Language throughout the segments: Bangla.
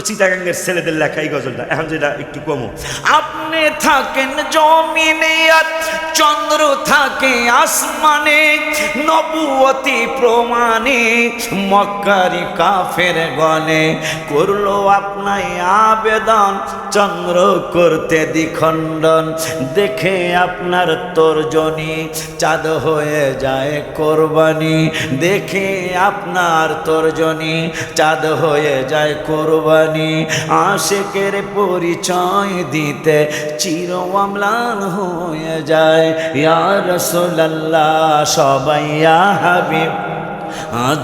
চিটাগাঙ্গের ছেলেদের লেখা এই গজলটা। এখন যেটা একটু কমো। আপনি থাকেন জমিনে, চন্দ্র থাকে আসমানে নবুয়তি প্রমাণে, মক্কারি কাফের গনে করল আপনায় আবেদন, চন্দ্র করতে দ্বিখণ্ডন। দেখে আপনার তর্জনী, চাঁদ হয়ে যায় কোরবানি। দেখে আপনার তর্জনী, চাঁদ হয়ে যায় কোরবানি। আশেকের পরিচয় দিতে চির অম্লান হয়ে যায়। ইয়া রসোল্লাহ সবাই হাবিব।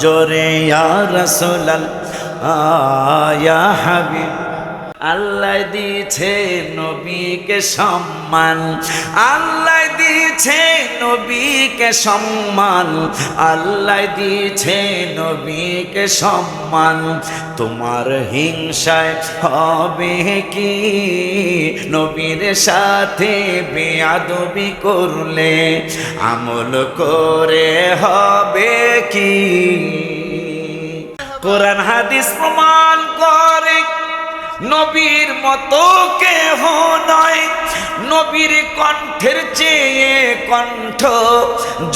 জোরে ইয়া রসোল্লাহ ইয়া হাবিব। আল্লাহ দিয়েছে নবীকে সম্মান। আল্লাহ দিয়েছে নবীকে সম্মান, আল্লাহ দিয়েছে নবীকে সম্মান। তোমার হিংসায় হবে কি? নবীর সাথে বেয়াদবি করলে আমল করে হবে কি? কোরআন, হাদিস প্রমাণ করে, নবীর মতো কেহ নয়। নবীর কণ্ঠের চেয়ে কণ্ঠ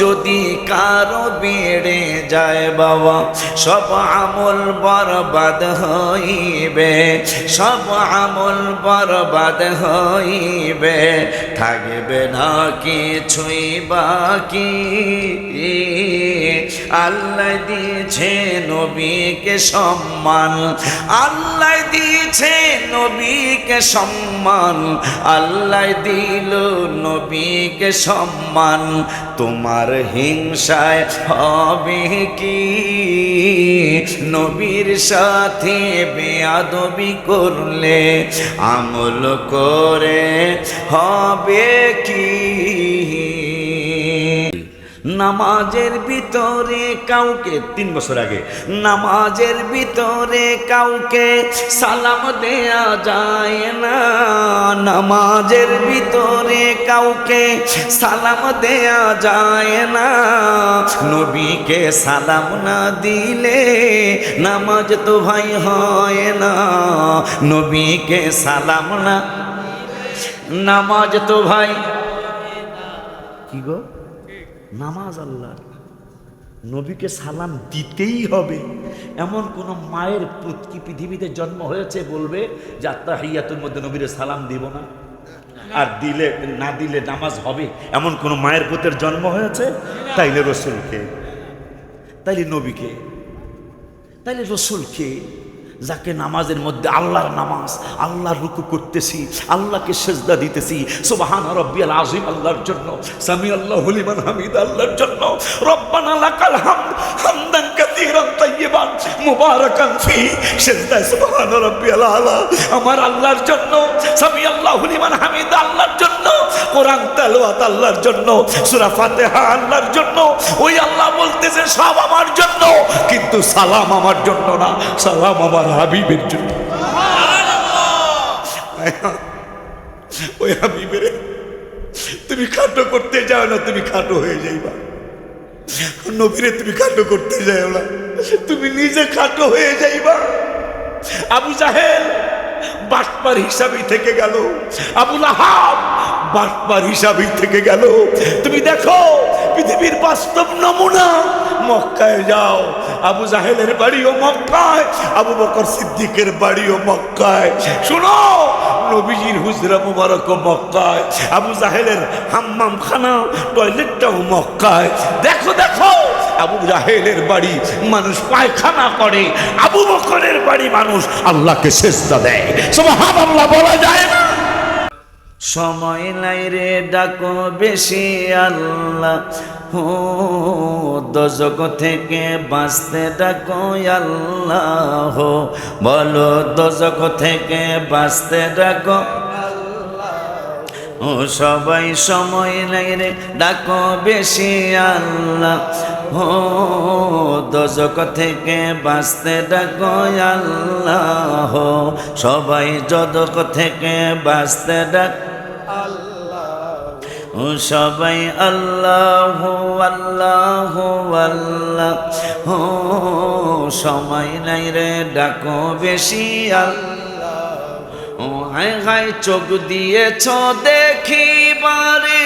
যদি কারও বেড়ে যায় বাবা, সব আমল বরবাদ হইবে, সব আমল বরবাদ হইবে, থাকবে না কিছুই বাকি। আল্লাহ দিয়েছে নবীকে সম্মান, আল্লাহ দিয়েছে নবীকে সম্মান, আল্লাহ দিল নবীকে সম্মান, তোমার হিংসায় হবে কি? নবীর সাথে বেয়াদবি করলে আমল করে হবে কি? নামাজের ভিতরে কাউকে, তিন বছর আগে, নামাজের ভিতরে কাউকে সালাম দেয়া যায় না। নামাজের ভিতরে কাউকে সালাম দেয়া যায় না। নবীকে সালাম না দিলে নামাজ তো ভাই হয় না। নবীকে সালাম না নামাজ তো ভাই কি গো? নামাজ আল্লাহ। নবীকে সালাম দিতেই হবে। এমন কোন মায়ের কি পৃথিবীতে জন্ম হয়েছে বলবে যে আত্মা আত্মাহিয়াতুর মধ্যে নবীর সালাম দিব না? আর দিলে, না দিলে নামাজ হবে? এমন কোন মায়ের পুতের জন্ম হয়েছে? তাইলে রসুলকে। তাইলে নবীকে। তাইলে রসুলকে। যাকে নামাজের মধ্যে আল্লাহর নামাজ, আল্লাহর রুকু করতেছি, আল্লাহকে সেজদা দিতেছি। সুবহান রব্বিয়াল আযীম, আল্লাহর জন্য। সামি আল্লাহু লিমান হামিদ, আল্লাহর জন্য। রব্বানা লাকাল হামদ, হামদান কাসীরান তাইয়িবান, মুবারাকান ফি। সেজদায় সুবহান রব্বিয়াল আলা। আমার আল্লাহর জন্য সামি আল্লাহু লিমান হামিদ, আল্লাহর জন্য। কোরআন তেলাওয়াত আল্লাহর জন্য। সূরা ফাতিহা আল্লাহর জন্য। ওই আল্লাহ বলতেছে, সব আমার জন্য। কিন্তু সালাম আমার জন্য না, সালাম আমার হাবিবের জন্য। ওই হাবিবের তুমি খাটো করতে যাও না, তুমি খাটো হয়ে যাইবা। নবীরে তুমি খাটো করতে যাও না, তুমি নিজে খাটো হয়ে যাইবা। আবু জাহেল বাটপার হিসাবেই থেকে গেল। আবুল আহাব বাটপার হিসাবেই থেকে গেল। তুমি দেখো, পৃথিবীর বাস্তব নমুনা মক্কায় যাও। আবু জাহেলের বাড়িও মক্কায়, আবু বকর সিদ্দিকের বাড়িও মক্কায়। শুনো, নবীজির হুজরা মুবারক মক্কায়, আবু জাহেলের হাম্মাম খানা টয়লেটটাও মক্কায়। দেখো দেখো, আবু জাহেলের বাড়ি মানুষ পায়খানা করে, আবু বকরের বাড়ি মানুষ আল্লাহকে সেজদা দেয়। সুবহান আল্লাহ বলা যায় না। সময় নাই রে ডাকো বেশি আল্লাহ। ও দজক থেকে বাঁচতে ডাকো আল্লাহ। বলো দজক থেকে বাঁচতে ডাকো ও, সবাই সময় নাই রে ডাকো বেশি আল্লাহ। ও দজক থেকে বাঁচতে ডাকো আল্লাহ। সবাই যদক থেকে বাঁচতে ডাক সবাই আল্লাহ আল্লাহ আল্লাহ। সময় নাই রে, ডাকো বেশি আল্লাহ। ও হায় হায় চোখ দিয়েছ দেখিবারে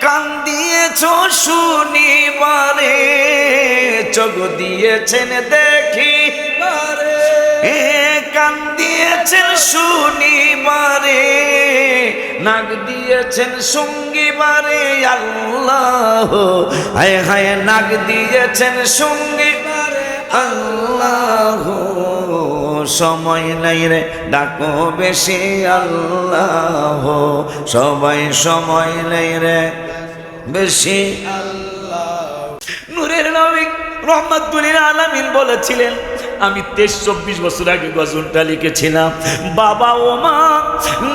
কান দিয়েছ শুনি শুনিবারে চোখ দিয়েছেন এ কান দিয়েছেন শুনিবারে নাক দিয়েছেন সঙ্গীবারে আল্লাহ, হায় হায় নাক দিয়েছেন সঙ্গীবারে আল্লাহ, সময় নাই রে, ডাকো বেশি, আল্লাহ, সবাই সময় নাই রে, বেশি, আল্লাহ। নূরের নবী রহমতুল্লিল আলামিন বলেছিলেন আমি তেইশ, চব্বিশ বছর আগে গজলটা লিখেছিলাম। বাবা ও মা,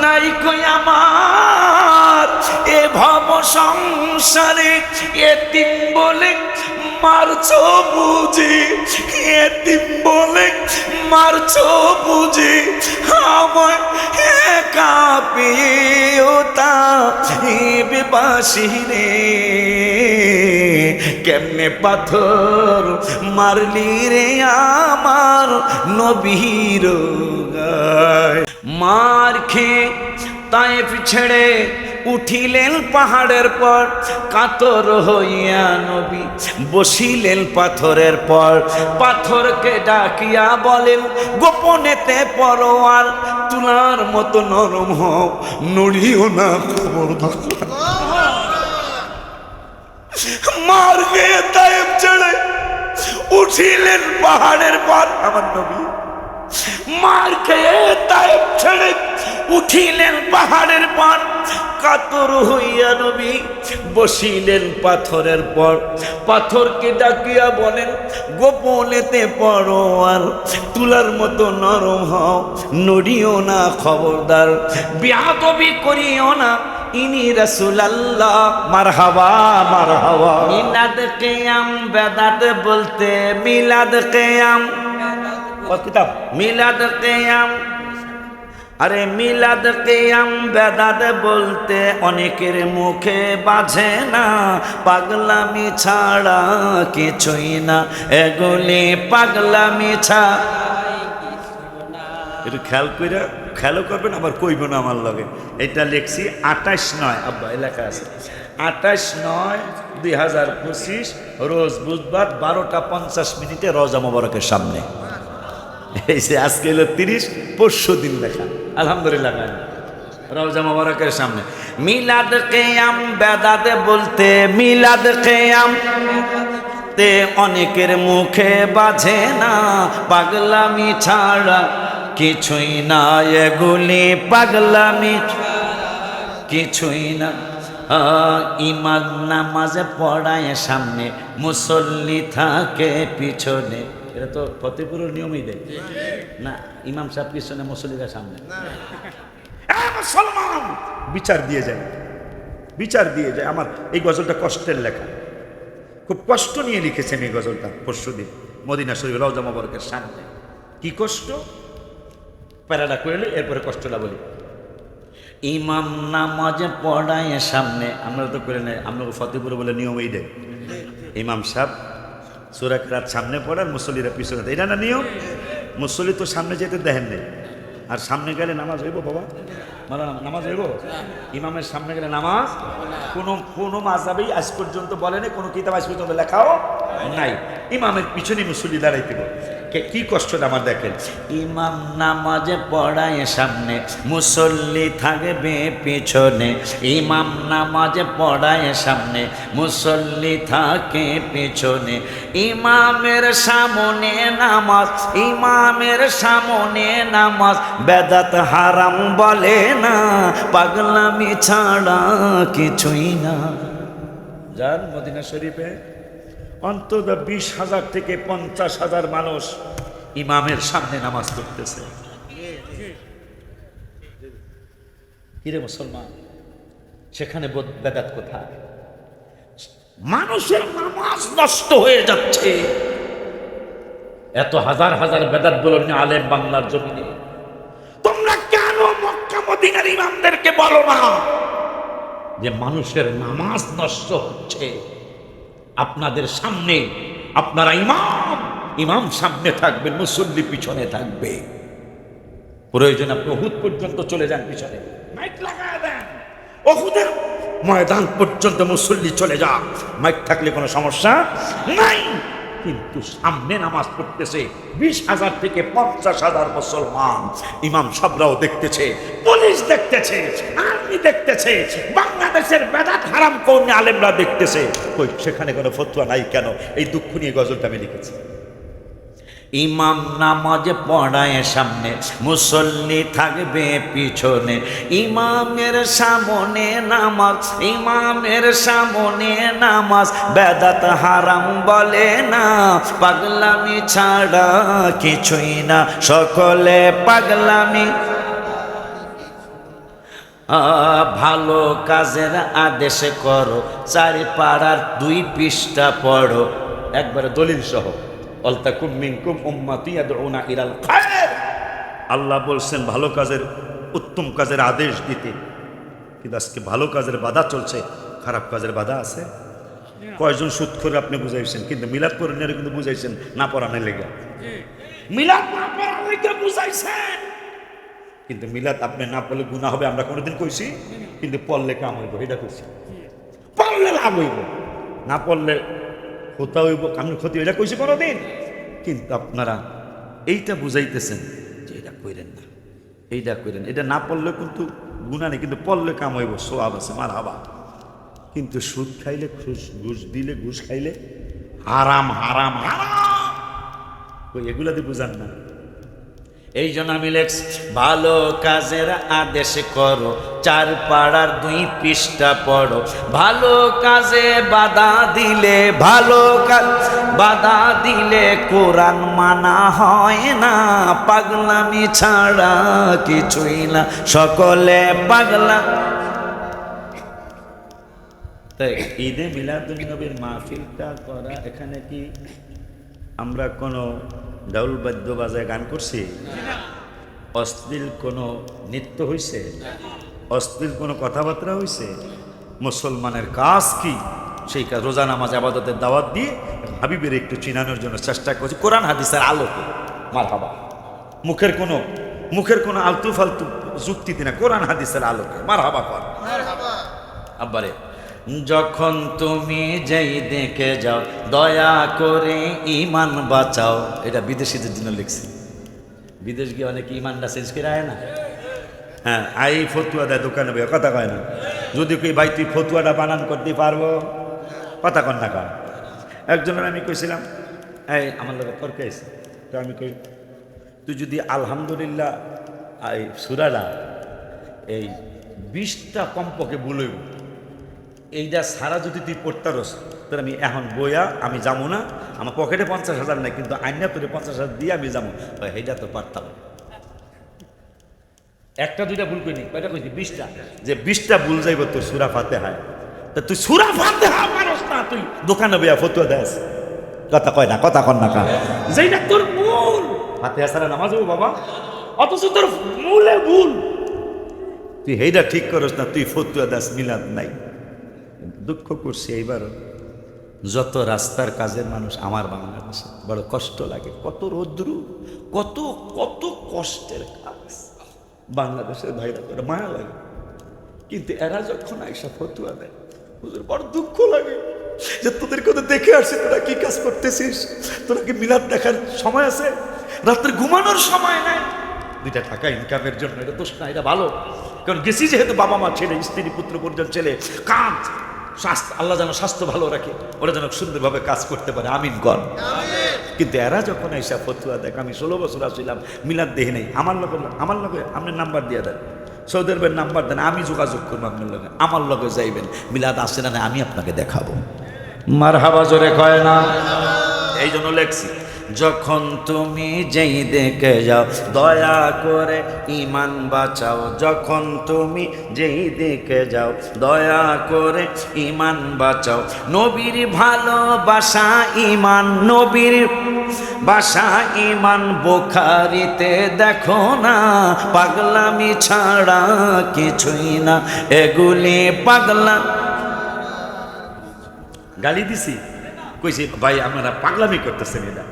নাই কই আমার, এ ভব সংসারে এ তিন বলে মারছো বুঝি এতিম বলে মারছো বুঝি আমার একা পেয়েওতা বেবাসী রে। কেমনে পাথর মারলি রে আমার নবীর মার খেয়ে তাইফ ছেড়ে উঠিলেন পাহাড়ের পর, কাতর হইয়া নবী বসিলেন পাথরের পর। পাথরকে ডাকিয়া বলেন, গোপনেতে পরোয়ার, তুলার মতো নরম হও, নড়িও না খবর তাইফ ছেড়ে উঠিলেন পাহাড়ের পর। আমার নবী মার খেয়ে তাইফ ছেড়ে উঠিলেন পাহাড়ের পর। কাতর হইয়া নবী বসিলেন পাথরের পর। পাথরকে ডাকিয়া বলেন গোপনেতে পড়ো আর তুলার মতো নরম হও নড়িও না খবরদার। বিয়াদবি করিও না ইনি রসুল আল্লাহ মার হাওয়া মার হাওয়া মিলাদ কেয়াম বেদাত বলতে মিলাদ কেয়াম। কিতাব? মিলাদ কেয়াম। আরে মিলাদ কেয়াম বেদাত বলতে অনেকের মুখে বাজে না। পাগলামি ছাড়া কিছুই না। এগুলি পাগলামি ছাড়া একটু খেয়াল করে খেয়ালও করবেন, আবার কইব না আমার লগে। এটা লিখছি আঠাশ নয়। আব্বা এলাকা আছে। আঠাশ নয় দুই হাজার পঁচিশ, রোজ বুধবার বারোটা পঞ্চাশ মিনিটে রজা মোবারকের সামনে। এই যে আজকে হলো তিরিশ, পরশু দিন দেখা। আলহামদুলিল্লাহ। রওজা মোবারকের সামনে। মিলাদ কেয়াম বেদাতে বলতে, মিলাদ কেয়াম তে অনেকের মুখে বাজে না। পাগলামি ছাড়া কিছুই না, এগুলি পাগলামি কিছুই না। ইমাম নামাজে পড়ায় সামনে, মুসল্লি থাকে পিছনে। এটা তো ফতেপুরের নিয়মই দেয়। না, ইমাম সাহেব পিছনে মুসল্লিরা সামনে? মুসলমান! বিচার দিয়ে যায়। বিচার দিয়ে যায়। আমার এই গজলটা কষ্টের লেখা। খুব কষ্ট নিয়ে লিখেছেন এই গজলটা পরশু দিন। মদিনা শরীফ রওজা মোবারকের সামনে। কি কষ্ট? প্যারাটা করলে এরপরে কষ্টটা বলি। ইমাম নামাজে পড়ায় সামনে। আমরা তো করে নেই আমরা ফতেপুরে বলে নিয়মই দেয়। ইমাম সাহেব সুরাক রাত সামনে আর মুসল্লিরা পিছনে। এটা না নিয়ম? মুসল্লি তো সামনে যেতে দেখেন নেই আর সামনে গেলে নামাজ হইব বাবা? মানে নামাজ হইব? ইমামের সামনে গেলে নামাজ? কোনো কোনো মাঝাবেই আজ পর্যন্ত বলেনি, কোনো কিতাব আজ পর্যন্ত লেখাও নাই। ইমামের পিছনে মুসল্লি দাঁড়াইতে হবে। কে- কষ্টটা আমার দেখেন? ইমাম নামাজে পড়ায় সামনে, মুসল্লি থাকবে পিছনে। ইমাম নামাজে পড়ায় সামনে, মুসল্লি থাকে পিছনে। ইমামের সামনে নামাজ, ইমামের সামনে নামাজ। বেদাত হারাম বলে না, পাগলামি ছাড়া কিছুই না। যান মদিনা শরীফে। অন্তত বিশ হাজার থেকে পঞ্চাশ হাজার মানুষ ইমামের সামনে নামাজ পড়তেছে। কিরে মুসলমান, সেখানে বেদাত কোথায়? মানুষের নামাজ নষ্ট হয়ে যাচ্ছে। এত হাজার হাজার বেদাত বলো আলেম বাংলার জমিনে। তোমরা কেন মক্কা মদিনার ইমামদেরকে বলো না? যে মানুষের নামাজ নষ্ট হচ্ছে। আপনাদের সামনে, আপনারা ইমাম ইমাম সামনে থাকবে মুসল্লি পিছনে থাকবে। প্রয়োজন আপনি অহুদ পর্যন্ত চলে যান পিছনে। মাইক লাগায় দেন। অহুদের ময়দান পর্যন্ত মুসল্লি চলে যা মাইক থাকলে কোনো সমস্যা নাই। কিন্তু সামনে নামাজ পড়তেছে, বিশ হাজার থেকে পঞ্চাশ হাজার মুসলমান। ইমাম সাবরাও দেখতেছে, পুলিশ দেখতেছে, আর্মি দেখতেছে, বাংলাদেশের বেদাত হারাম কৌমি আলেমরা দেখতেছে। কই, সেখানে কোনো ফতুয়া নাই কেন? এই দুঃখ নিয়ে গজলটা আমি লিখেছি। ইমাম নামাজ পড়ায় সামনে, মুসল্লি থাকবে পিছনে। ইমামের সামনে নামাজ, ইমামের সামনে নামাজ। বেদাত হারাম বলে না, পাগলামি ছাড়া কিছুই না। সকলে পাগলামি। ভালো কাজের আদেশ করো চারি পাড়ার দুই পৃষ্ঠা পড়ো। একবারে দলিল সহ। আল্লাহ বলছেন, ভালো কাজের, উত্তম কাজের আদেশ দিতে। কিন্তু আজকে ভালো কাজের বাধা চলছে, খারাপ কাজের বাধা আছে। কয়জন সুদ করে আপনি বুঝাইছেন, কিন্তু মিলাদ নিয়ে কিন্তু বুঝাইছেন, না পড়ানোর লেগে। মিলাদ না বুঝাইছেন। কিন্তু মিলাদ আপনি না পড়লে গুণা হবে, আমরা কোনোদিন কইছি? কিন্তু পড়লে কাম হইব, এটা কইছি। পড়লে লাভ হইব। না পড়লে ক্ষতা হইব কামড় ক্ষতি এটা কইছি কোনোদিন। কিন্তু আপনারা এইটা বুঝাইতেছেন যে এটা কইরেন না। এইটা কইরেন এটা না পড়লে কিন্তু গুণা নেই, কিন্তু পড়লে কাম হইব, সোয়াব আছে মার হাবা কিন্তু সুদ খাইলে খুশ, ঘুষ দিলে ঘুষ খাইলে হারাম হারাম হারাম। এগুলা দিয়ে বুঝান না। এই জন্য আমি লেখছি, ভালো কাজের আদেশ করো চার পাড়ার দুই পৃষ্ঠা পড়ো। ভালো কাজে বাধা দিলে, ভালো কাজ বাধা দিলে কোরআন মানা হয় না। পাগলামি ছাড়া কিছুই না। সকলে পাগলা তাই ঈদে মিলাদুলনবীর মাহফিলটা করা, এখানে কি আমরা কোনো ডাউল বাদ্য বাজায় গান করছি। অশ্লীল কোনো নৃত্য হইছে? অশ্লীল কোনো কথাবার্তা হইছে? মুসলমানের কাজ কি? সেই কাজ রোজা নামাজ আবাদতের দাওয়াত দিয়ে হাবিবের একটু চিনানোর জন্য চেষ্টা করছি। কোরআন হাদিসের আলোকে। মার হাবা মুখের কোনো মুখের কোনো আলতু ফালতু যুক্তিতে না কোরআন হাদিসের আলোকে। মার হাবা কর আব্বারে যখন তুমি যেই দেখে যাও, দয়া করে ইমান বাঁচাও। এটা বিদেশিদের জন্য লিখছি। বিদেশ গিয়ে অনেক ইমানটা চেঞ্জ করে আয় না। হ্যাঁ আই ফতুয়া দেয় দোকানে বইয়া, কথা কয় না। যদি কই, ভাই, তুই ফতুয়াটা বানান করতে পারব? কথা কন না কন। একজনের আমি কইছিলাম, এই, আমার লোক আছে তো আমি কই, তুই যদি আলহামদুলিল্লাহ, এই সুরালা এই বিশটা কম্পকে বলইব এইটা সারা যদি তুই পড়তারস তাহলে আমি এখন বইয়া আমি যাব না। আমার পকেটে পঞ্চাশ হাজার নাই, কিন্তু আইনা তোরে পঞ্চাশ হাজার দিয়ে আমি যাব। সেইটা তো পারতাম। একটা, দুইটা ভুল করিনি, কয়টা কইছি? বিশটা। যে বিশটা ভুল যাইব, তোর সুরা ফাতে হায় তা তুই সুরা ফাতে হা মানুষ না, তুই দোকানে বইয়া ফতুয়া দেস। কথা কয় না, কথা কন না কা যেটা তোর ভুল। ফাতে হাসারা নামাজ হব বাবা। অথচ তোর মূলে ভুল। তুই হেইটা ঠিক করস না, তুই ফতুয়া দাস, মিলাদ নাই। দুঃখ করছি এইবারও। যত রাস্তার কাজের মানুষ আমার বাংলাদেশে, বড় কষ্ট লাগে। কত রৌদ্রু, কত কত কষ্টের কাজ বাংলাদেশের ভাইরা করে, মায়া লাগে। কিন্তু এরা যখন আইসা ফতুয়া দেয়, হুজুর, বড় দুঃখ লাগে যে তোদের কথা দেখে আসছে, তোরা কি কাজ করতেছিস? তোরা কি মিলাদ দেখার সময় আছে? রাত্রে ঘুমানোর সময় নেই? দুইটা টাকা ইনকামের জন্য এটা দোষ না, এটা ভালো। কারণ গেছি যেহেতু বাবা মা ছেলে, স্ত্রী, পুত্র পর্যন্ত ছেলে, কাজ। স্বাস্থ্য আল্লাহ যেন স্বাস্থ্য ভালো রাখে ওরা যেন সুন্দরভাবে কাজ করতে পারে। আমিন গণ। কিন্তু এরা যখন এইসব ফতুয়া দেখ আমি ষোলো বছর আসছিলাম মিলাদ দেহে নেই। আমার লগে আমার লগে আপনার নাম্বার দিয়ে দেন। সৌদি আরবের নাম্বার দেন আমি যোগাযোগ করব আপনার লগে আমার লগে যাইবেন মিলাদ আসে না না, আমি আপনাকে দেখাবো। মার হাবা জোরে কয় না? এই জন্য লেখছি। যখন তুমি যেই দেখে যাও, দয়া করে ইমান বাঁচাও। যখন তুমি যেই দেখে যাও, দয়া করে ইমান বাঁচাও। নবীর ভালোবাসা ইমান নবীর বাসা ইমান বোখারিতে দেখো না, পাগলামি ছাড়া কিছুই না। এগুলি পাগলা গালি দিছি। কইছি, ভাই, আপনারা পাগলামি করতেছেন এটা।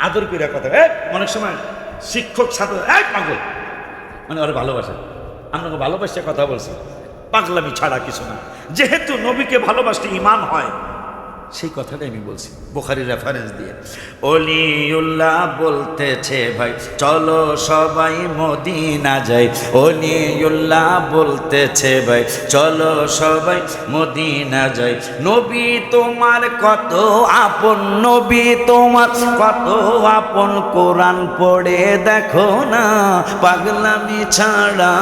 আদর করে কথা এক অনেক সময় শিক্ষক, ছাত্র এক পাগল। মানে ওরা ভালোবাসে। আপনাকে ভালোবাসে কথা বলছি। পাগলামি ছাড়া কিছু না। যেহেতু নবীকে ভালোবাসতে ইমান হয় সেই কথাটাই আমি বলছি। বোখারি রেফারেন্স দিয়ে। অলিউল্লাহ বলতেছে, ভাই, চলো সবাই মদিনা যাই। অলিউল্লাহ বলতেছে, ভাই, চলো সবাই মদিনা যাই। নবী তোমার কত আপন, নবী তোমার কত আপন। কোরআন পড়ে দেখো না, পাগলামি ছাড়া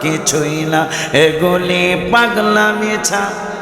কিছুই না। এগুলি পাগলামি ছাড়া